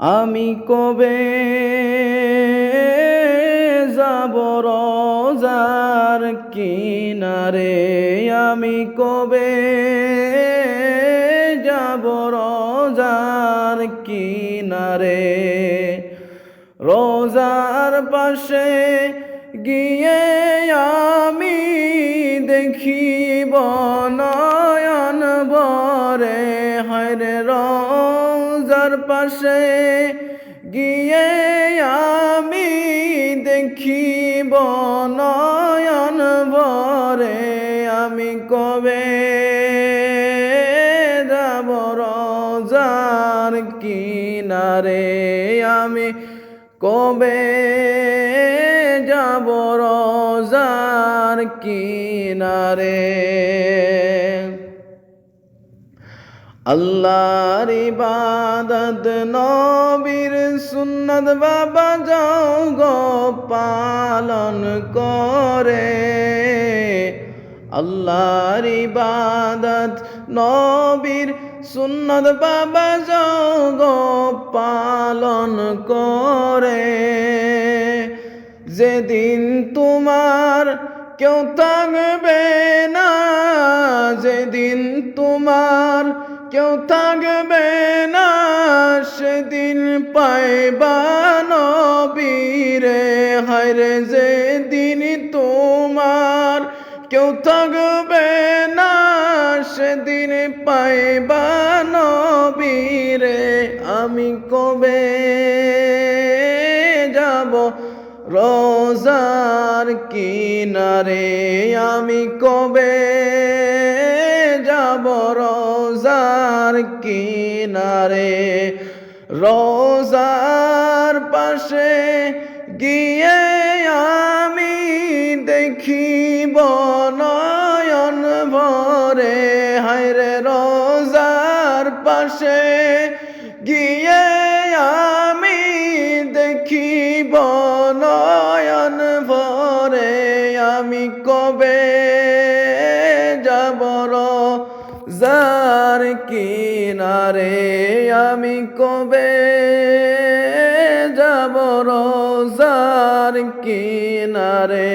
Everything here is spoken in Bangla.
আমি কবে যাব রোজার কিনারে? আমি কবে যাব রোজার কিনারে? রোজার পাশে গিয়ে আমি দেখিব পাশে গিয়ে আমি দেখিব নয়ন বরে আমি কবে যাব রোজার কিনারে? আমি কবে যাব রোজার কিনারে? আল্লাহর ইবাদত, নবীর সুন্নত বাবা যাও গো পালন করে। আল্লাহর ইবাদত, নবীর সুন্নত বাবা যাও গো পালন করে। যেদিন তোমার কেউ থাকবে না, যেদিন তোমার কেউ থাকবে না সেদিন পাইবা নবীরে। যে দিন তোমার কেউ থাকবে না সেদিন পাইবা নবীরে। আমি কবে যাব রোজার কিনারে? আমি কবে কিনারে, রোজার পাশে গিয়ে আমি দেখিব নয়ন ভরে। হায়রে রোজার পাশে গিয়ে আমি দেখিব নয়ন ভরে। আমি কবে যাব যার কিনারে আমি কবে যাব রোজার কিনারে?